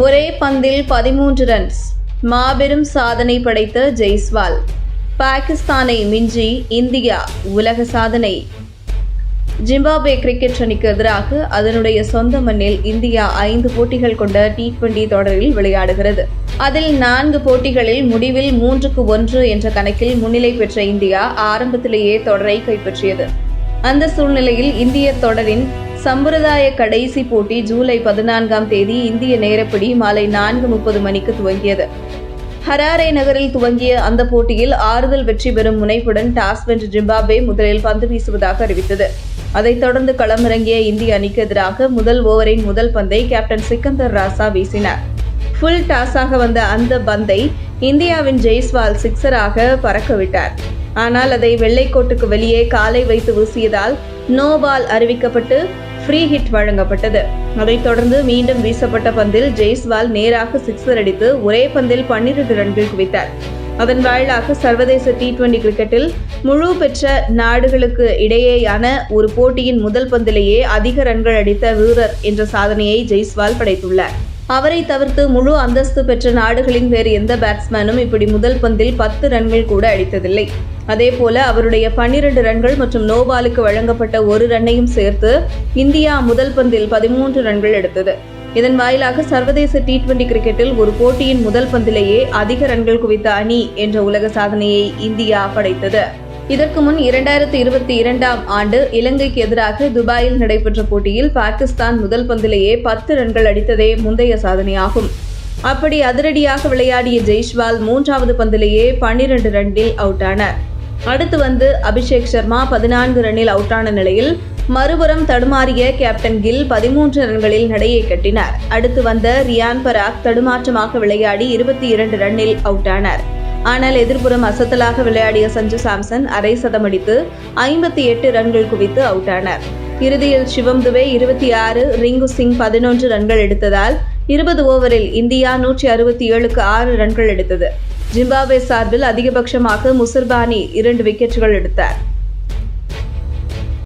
ஒரே பந்தில் பதிமூன்று ரன்ஸ். மாபெரும் சாதனை படைத்த ஜெய்ஸ்வால். பாகிஸ்தானை மிஞ்சி இந்தியா உலக சாதனை. ஜிம்பாப்வே கிரிக்கெட் அணிக்கு எதிராக அதனுடைய சொந்த மண்ணில் இந்தியா ஐந்து போட்டிகள் கொண்ட டி டுவெண்டி தொடரில் விளையாடுகிறது. அதில் நான்கு போட்டிகளில் முடிவில் மூன்றுக்கு ஒன்று என்ற கணக்கில் முன்னிலை பெற்ற இந்தியா ஆரம்பத்திலேயே தொடரை கைப்பற்றியது. அந்த சூழ்நிலையில் இந்திய தொடரின் சம்பிரதாய கடைசி போட்டி ஜூலை பதினான்காம் தேதி இந்திய நேரப்படி மாலை நான்கு முப்பது மணிக்கு துவங்கியது. ஹராரே நகரில் துவங்கிய அந்த போட்டியில் ஆறுதல் வெற்றி பெறும் முனைப்புடன் டாஸ் வென்ற ஜிம்பாப்வே முதலில் பந்து வீசுவதாக அறிவித்தது. அதைத் தொடர்ந்து களமிறங்கிய இந்திய அணிக்கு எதிராக முதல் ஓவரின் முதல் பந்தை கேப்டன் சிக்கந்தர் ராசா வீசினார். ஃபுல் டாஸாக வந்த அந்த பந்தை இந்தியாவின் ஜெய்ஸ்வால் சிக்ஸராக பறக்கவிட்டார். ஆனால் அதை வெள்ளைக்கோட்டுக்கு வெளியே காலை வைத்து வீசியதால் நோ பால் அறிவிக்கப்பட்டு ஃப்ரீ ஹிட் வழங்கப்பட்டது. அதைத் தொடர்ந்து மீண்டும் வீசப்பட்ட பந்தில் ஜெய்ஸ்வால் நேராக சிக்ஸர் அடித்து ஒரே பந்தில் பன்னிரண்டு ரன்கள் குவித்தார். அதன் வாயிலாக சர்வதேச டி டுவெண்டி கிரிக்கெட்டில் முழு பெற்ற நாடுகளுக்கு இடையேயான ஒரு போட்டியின் முதல் பந்திலேயே அதிக ரன்கள் அடித்த வீரர் என்ற சாதனையை ஜெய்ஸ்வால் படைத்துள்ளார். அவரை தவிர்த்து முழு அந்தஸ்து பெற்ற நாடுகளின் வேறு எந்த பேட்ஸ்மேனும் இப்படி முதல் பந்தில் பத்து ரன்கள் கூட அடித்ததில்லை. அதேபோல அவருடைய பன்னிரண்டு ரன்கள் மற்றும் நோபாலுக்கு வழங்கப்பட்ட ஒரு ரன்னையும் சேர்த்து இந்தியா முதல் பந்தில் பதிமூன்று ரன்கள் எடுத்தது. இதன் வாயிலாக சர்வதேச டி டுவெண்டி கிரிக்கெட்டில் ஒரு போட்டியின் முதல் பந்திலேயே அதிக ரன்கள் குவித்த அணி என்ற உலக சாதனையை இந்தியா படைத்தது. இதற்கு முன் இரண்டாயிரத்தி இருபத்தி இரண்டாம் ஆண்டு இலங்கைக்கு எதிராக துபாயில் நடைபெற்ற போட்டியில் பாகிஸ்தான் முதல் பந்திலேயே பத்து ரன்கள் அடித்ததே முந்தைய சாதனையாகும். அப்படி அதிரடியாக விளையாடிய ஜெய்ஷ்வால் மூன்றாவது பந்திலேயே பன்னிரண்டு ரன்னில் அவுட் ஆனார் அடுத்து வந்து அபிஷேக் சர்மா பதினான்கு ரன்னில் அவுட்டான நிலையில் மறுபுறம் தடுமாறிய கேப்டன் கில் பதிமூன்று ரன்களில் நடையை கட்டினார். அடுத்து வந்த ரியான் பராக் தடுமாற்றமாக விளையாடி இருபத்தி இரண்டு ரன்னில் அவுட் ஆனார் ஆனால் எதிர்ப்புறம் அசத்தலாக விளையாடிய சஞ்சு சாம்சன் அரை சதமடித்து ஐம்பத்தி எட்டு ரன்கள் குவித்து அவுட் ஆனார் இறுதியில் சிவம் துபே இருபத்தி ஆறு ரிங்கு சிங் பதினொன்று ரன்கள் எடுத்ததால் இருபது ஓவரில் இந்தியா நூற்றி அறுபத்தி ஏழுக்கு ஆறு ரன்கள் எடுத்தது. ஜிம்பாப்வே சார்பில் அதிகபட்சமாக முசர்பானி இரண்டு விக்கெட்டுகள் எடுத்தார்.